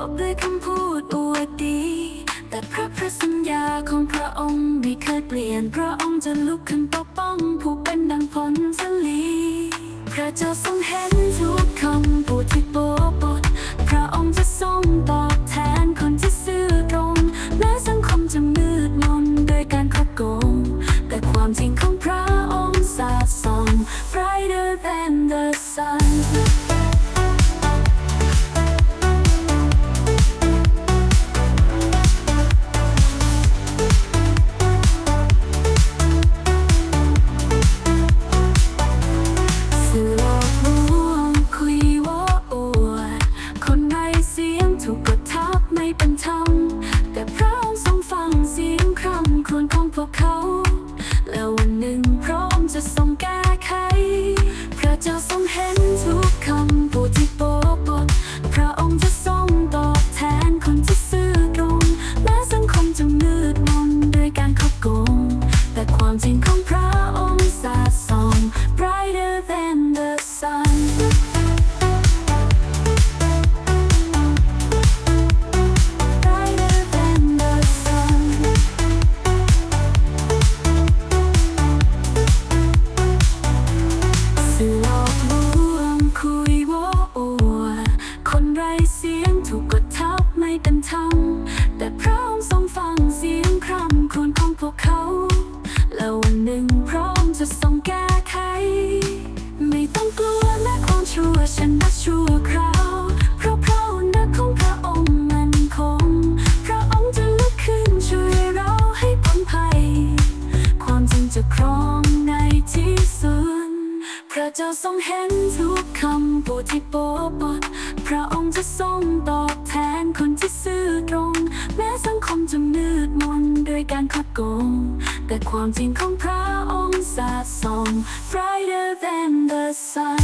บอกด้วยคำพูดอวดดี แต่พระพระสัญญาของพระองค์ไม่เคยเปลี่ยน พระองค์จะลุกขึ้นปกป้อง ผู้เป็นดังผลสลี พระเจ้าทรงเห็น แต่ค ชั่วฉันนักชั่วคราวเพราะพระนักของพระองค์มันคง พระองค์จะลุกขึ้นช่วยเราให้พ้นภัย ความจริงจะครองในที่สุดพระเจ้าทรงเห็นทุกคำพูดที่โปบดพระองค์จะทรงตอบแทนคนที่ซื่อตรง แม้สังคมจะมืดมนด้วยการคดโกง แต่ความจริงของพระองค์สาดส่อง brighter than the sun